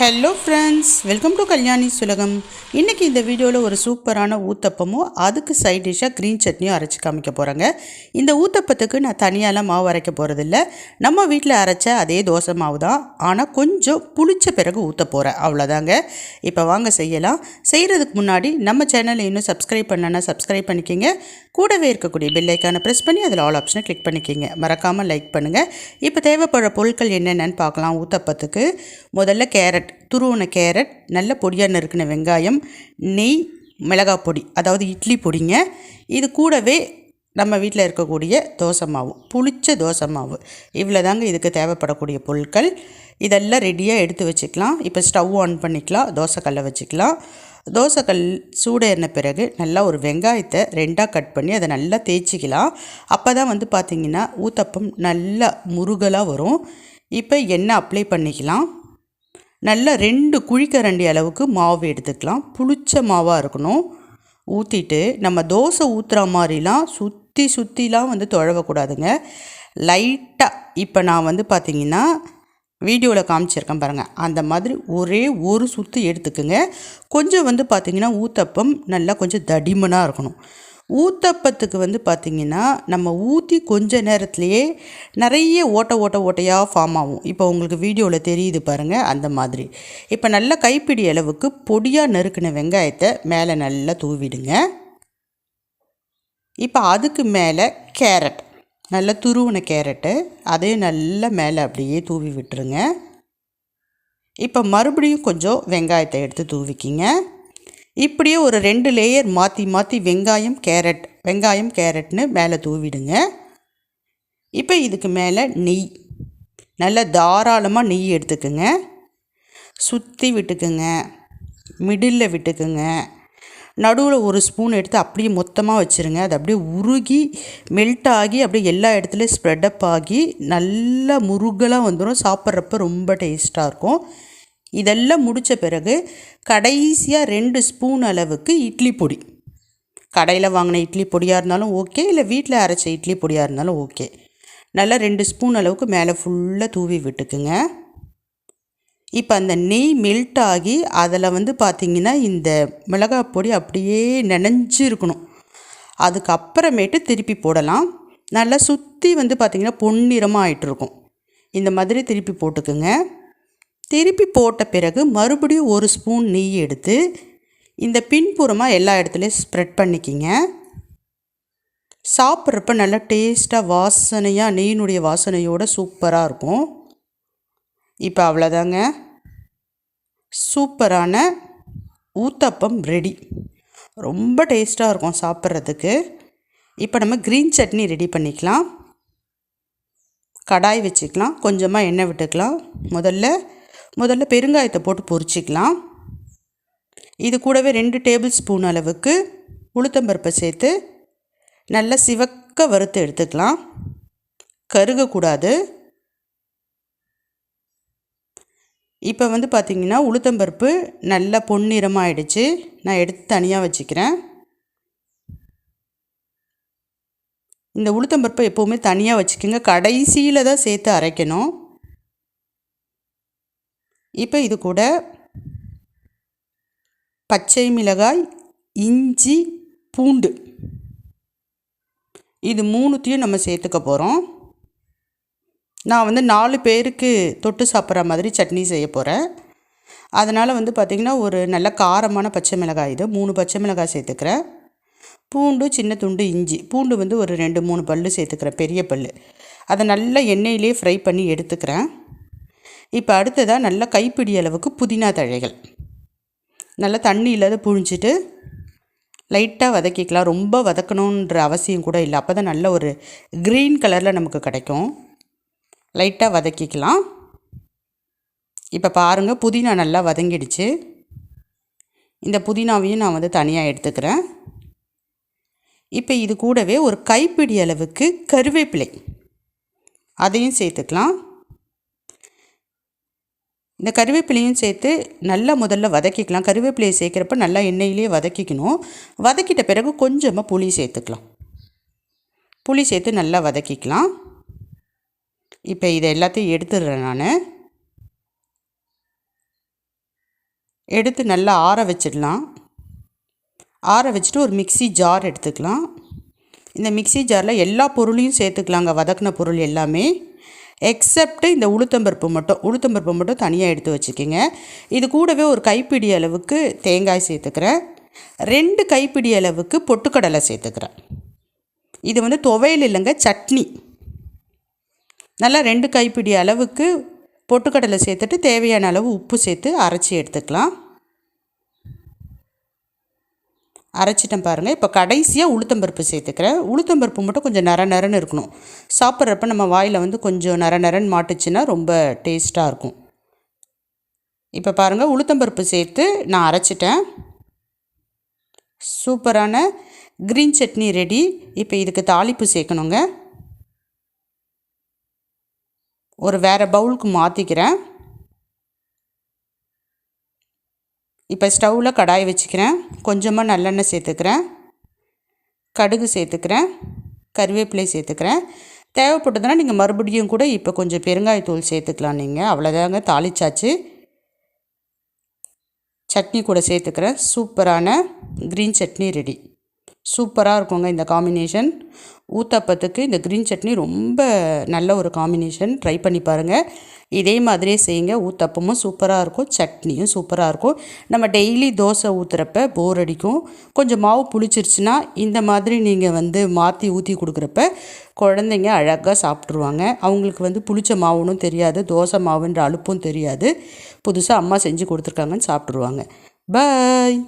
Hello friends welcome to Kalyani சுலகம் இன்றைக்கி இந்த வீடியோவில் ஒரு சூப்பரான ஊத்தப்பமும் அதுக்கு சைட் டிஷ்ஷாக க்ரீன் சட்னியும் அரைச்சி காமிக்க போகிறேங்க இந்த ஊத்தப்பத்துக்கு நான் தனியாலாம் மாவு அரைக்க போகிறதில்ல நம்ம வீட்டில் அரைச்ச அதே தோசை மாவு தான் ஆனால் கொஞ்சம் புளிச்ச பிறகு ஊற்ற போகிறேன் அவ்வளோதாங்க இப்போ வாங்க செய்யலாம். செய்கிறதுக்கு முன்னாடி நம்ம சேனலை இன்னும் சப்ஸ்கிரைப் பண்ணனா சப்ஸ்கிரைப் பண்ணிக்கிங்க. கூடவே இருக்கக்கூடிய பெல் ப்ரெஸ் பண்ணி அதில் ஆல் ஆப்ஷனை கிளிக் பண்ணிக்கிங்க. மறக்காமல் லைக் பண்ணுங்கள் இப்போ தேவைப்படுற பொருட்கள் என்னென்னு பார்க்கலாம். ஊத்தப்பத்துக்கு முதல்ல கேரட் துருவன கேரட் நல்ல பொடியாக நறுக்கின வெங்காயம் நெய் மிளகாய் பொடி அதாவது இட்லி பொடிங்க. இது கூடவே நம்ம வீட்டில் இருக்கக்கூடிய தோசை மாவு புளிச்ச தோசை மாவு. இவ்வளோ தாங்க இதுக்கு தேவைப்படக்கூடிய பொருட்கள். இதெல்லாம் ரெடியாக எடுத்து வச்சுக்கலாம். இப்போ ஸ்டவ் ஆன் பண்ணிக்கலாம். தோசைக்கல்லை வச்சுக்கலாம். தோசைக்கல் சூடேறின பிறகு நல்லா ஒரு வெங்காயத்தை ரெண்டாக கட் பண்ணி அதை நல்லா தேய்ச்சிக்கலாம். அப்போ தான் வந்து பார்த்திங்கன்னா ஊத்தப்பம் நல்லா முருகலாக வரும். இப்போ எண்ணெய் அப்ளை பண்ணிக்கலாம். நல்லா ரெண்டு குழிக்கரண்டி அளவுக்கு மாவு எடுத்துக்கலாம். புளிச்ச மாவாக இருக்கணும். ஊற்றிட்டு நம்ம தோசை ஊற்றுற மாதிரிலாம் சுற்றி சுற்றிலாம் வந்து தொழவக்கூடாதுங்க. லைட்டாக இப்போ நான் வந்து பார்த்திங்கன்னா வீடியோவில் காமிச்சிருக்கேன் பாருங்கள் அந்த மாதிரி ஒரே ஒரு சுற்று எடுத்துக்குங்க. கொஞ்சம் வந்து பார்த்திங்கன்னா ஊத்தப்பம் நல்லா கொஞ்சம் தடிமனாக இருக்கணும். ஊத்தப்பத்துக்கு வந்து பார்த்திங்கன்னா நம்ம ஊற்றி கொஞ்ச நேரத்துலையே நிறைய ஓட்ட ஓட்ட ஓட்டையாக ஃபார்ம் ஆகும். இப்போ உங்களுக்கு வீடியோவில் தெரியுது பாருங்கள் அந்த மாதிரி. இப்போ நல்லா கைப்பிடி அளவுக்கு பொடியாக நறுக்கின வெங்காயத்தை மேலே நல்லா தூவிடுங்க. இப்போ அதுக்கு மேலே கேரட். நல்ல துருவின கேரட்டு அதையும் நல்லா மேலே அப்படியே தூவி விட்டுருங்க. இப்போ மறுபடியும் கொஞ்சம் வெங்காயத்தை எடுத்து தூவிக்கிங்க. இப்படியே ஒரு ரெண்டு லேயர் மாற்றி மாற்றி வெங்காயம் கேரட் வெங்காயம் கேரட்னு மேலே தூவிடுங்க. இப்போ இதுக்கு மேலே நெய் நல்லா தாராளமாக நெய் எடுத்துக்குங்க. சுற்றி விட்டுக்குங்க. மிடில் விட்டுக்குங்க. நடுவில் ஒரு ஸ்பூன் எடுத்து அப்படியே மொத்தமாக வச்சுருங்க. அது அப்படியே உருகி மெல்ட் ஆகி அப்படியே எல்லா இடத்துலையும் ஸ்ப்ரெட்டப் ஆகி நல்லா முருகலாக வந்துடும் சாப்பிட்றப்ப ரொம்ப டேஸ்ட்டாக இருக்கும். இதெல்லாம் முடித்த பிறகு கடைசியாக ரெண்டு ஸ்பூன் அளவுக்கு இட்லி பொடி. கடையில் வாங்கின இட்லி பொடியாக இருந்தாலும் ஓகே இல்லை வீட்டில் அரைச்ச இட்லி பொடியாக இருந்தாலும் ஓகே. நல்லா ரெண்டு ஸ்பூன் அளவுக்கு மேலே ஃபுல்லாக தூவி விட்டுக்குங்க. இப்போ அந்த நெய் மெல்ட் ஆகி அதில் வந்து பார்த்திங்கன்னா இந்த மிளகாய் பொடி அப்படியே நனைஞ்சு இருக்கணும். அதுக்கப்புறமேட்டு திருப்பி போடலாம். நல்லா சுற்றி வந்து பார்த்திங்கன்னா பொன்னிறமாக ஆகிட்டுருக்கும் இந்த மாதிரி திருப்பி போட்டுக்குங்க. திருப்பி போட்ட பிறகு மறுபடியும் ஒரு ஸ்பூன் நெய் எடுத்து இந்த பின்புறமாக எல்லா இடத்துலையும் ஸ்ப்ரெட் பண்ணிக்கிங்க. சாப்பிட்றப்ப நல்லா டேஸ்ட்டாக வாசனையாக நெய்யினுடைய வாசனையோடு சூப்பராக இருக்கும். இப்போ அவ்வளோதாங்க சூப்பரான ஊத்தப்பம் ரெடி. ரொம்ப டேஸ்ட்டாக இருக்கும் சாப்பிட்றதுக்கு. இப்போ நம்ம க்ரீன் சட்னி ரெடி பண்ணிக்கலாம். கடாய் வச்சுக்கலாம். கொஞ்சமாக எண்ணெய் விட்டுக்கலாம். முதல்ல முதல்ல பெருங்காயத்தை போட்டு பொரிச்சிக்கலாம். இது கூடவே ரெண்டு டேபிள் ஸ்பூன் அளவுக்கு உளுத்தம்பருப்பை சேர்த்து நல்லா சிவக்க வறுத்து எடுத்துக்கலாம். கருகக்கூடாது. இப்போ வந்து பார்த்திங்கன்னா உளுத்தம்பருப்பு நல்லா பொன்னிறமாகிடுச்சு நான் எடுத்து தனியாக வச்சுக்கிறேன். இந்த உளுத்தம்பருப்பை எப்போவுமே தனியாக வச்சுக்கோங்க. கடைசியில் தான் சேர்த்து அரைக்கணும். இப்போ இது கூட பச்சை மிளகாய் இஞ்சி பூண்டு. இது மூணுத்தையும் நம்ம சேர்த்துக்க போகிறோம் நான் வந்து நாலு பேருக்கு தொட்டு சாப்பிட்ற மாதிரி சட்னி செய்ய போகிறேன் அதனால் வந்து பார்த்திங்கன்னா ஒரு நல்ல காரமான பச்சை மிளகாய் இது. மூணு பச்சை மிளகாய் சேர்த்துக்கிறேன். பூண்டு சின்ன துண்டு இஞ்சி. பூண்டு வந்து ஒரு ரெண்டு மூணு பல் சேர்த்துக்கிறேன். பெரிய பல் அதை நல்லா எண்ணெயிலே ஃப்ரை பண்ணி எடுத்துக்கிறேன். இப்போ அடுத்ததாக நல்லா கைப்பிடி அளவுக்கு புதினா தழைகள். நல்லா தண்ணி இல்லாத புழிஞ்சிட்டு லைட்டாக வதக்கிக்கலாம். ரொம்ப வதக்கணுன்ற அவசியம் கூட இல்லை. அப்போ தான் நல்ல ஒரு க்ரீன் கலரில் நமக்கு கிடைக்கும். லைட்டாக வதக்கிக்கலாம். இப்போ பாருங்கள் புதினா நல்லா வதங்கிடுச்சு. இந்த புதினாவையும் நான் வந்து தனியாக எடுத்துக்கிறேன். இப்போ இது கூடவே ஒரு கைப்பிடி அளவுக்கு கருவேப்பிலை. அதையும் சேர்த்துக்கலாம். இந்த கருவேப்பிலையும் சேர்த்து நல்லா முதல்ல வதக்கிக்கலாம். கருவேப்பிலையை சேர்க்குறப்ப நல்லா எண்ணெயிலேயே வதக்கிக்கணும். வதக்கிட்ட பிறகு கொஞ்சமாக புளி சேர்த்துக்கலாம். புளி சேர்த்து நல்லா வதக்கிக்கலாம். இப்போ இதை எல்லாத்தையும் எடுத்துடுறேன் நான். எடுத்து நல்லா ஆற வச்சிடலாம். ஆற வச்சுட்டு ஒரு மிக்ஸி ஜார் எடுத்துக்கலாம். இந்த மிக்ஸி ஜாரில் எல்லா பொருளையும் சேர்த்துக்கலாங்க வதக்கின பொருள் எல்லாமே. எக்ஸப்ட் இந்த உளுத்தம்பருப்பு மட்டும் உளுத்தம்பருப்பு மட்டும் தனியாக எடுத்து வச்சுக்கோங்க. இது கூடவே ஒரு கைப்பிடி அளவுக்கு தேங்காய் சேர்த்துக்கிறேன். ரெண்டு கைப்பிடி அளவுக்கு பொட்டுக்கடலை சேர்த்துக்கிறேன். இது வந்து துவையல் இல்லைங்க சட்னி. நல்லா ரெண்டு கைப்பிடி அளவுக்கு பொட்டுக்கடலை சேர்த்துட்டு தேவையான அளவு உப்பு சேர்த்து அரைச்சி எடுத்துக்கலாம். அரைச்சிட்டேன் பாருங்கள் இப்போ கடைசியாக உளுத்தம்பருப்பு சேர்த்துக்கிறேன். உளுத்தம்பருப்பு மட்டும் கொஞ்சம் நர நரன்னு இருக்கணும். சாப்பிட்றப்ப நம்ம வாயில் வந்து கொஞ்சம் நர நரன்னு மாட்டுச்சுன்னா ரொம்ப டேஸ்ட்டாக இருக்கும். இப்போ பாருங்கள் உளுத்தம்பருப்பு சேர்த்து நான் அரைச்சிட்டேன். சூப்பரான க்ரீன் சட்னி ரெடி. இப்போ இதுக்கு தாளிப்பு சேர்க்கணுங்க. ஒரு வேறு பவுலுக்கு மாற்றிக்கிறேன் இப்போ ஸ்டவ்வில் கடாய் வச்சுக்கிறேன். கொஞ்சமாக நல்லெண்ணெய் சேர்த்துக்கிறேன். கடுகு சேர்த்துக்கிறேன். கருவேப்பிலை சேர்த்துக்கிறேன். தேவைப்பட்டதுன்னா நீங்கள் மறுபடியும் கூட இப்போ கொஞ்சம் பெருங்காயத்தூள் சேர்த்துக்கலாம் நீங்கள் அவ்வளோதாங்க தாளிச்சாச்சு. சட்னி கூட சேர்த்துக்கிறேன். சூப்பரான க்ரீன் சட்னி ரெடி சூப்பராக இருக்குங்க இந்த காம்பினேஷன் ஊத்தப்பத்துக்கு இந்த க்ரீன் சட்னி ரொம்ப நல்ல ஒரு காம்பினேஷன் ட்ரை பண்ணி பாருங்கள் இதே மாதிரியே செய்யுங்க. ஊத்தப்பமும் சூப்பராக இருக்கும். சட்னியும் சூப்பராக இருக்கும். நம்ம டெய்லி தோசை ஊற்றுறப்ப போர் அடிக்கும். கொஞ்சம் மாவு புளிச்சிருச்சுன்னா இந்த மாதிரி நீங்கள் வந்து மாற்றி ஊற்றி கொடுக்குறப்ப குழந்தைங்க அழகாக சாப்பிட்ருவாங்க அவங்களுக்கு வந்து புளிச்ச மாவுனும் தெரியாது. தோசை மாவுன்ற அலுப்பும் தெரியாது. புதுசாக அம்மா செஞ்சு கொடுத்துருக்காங்கன்னு சாப்பிட்ருவாங்க பாய்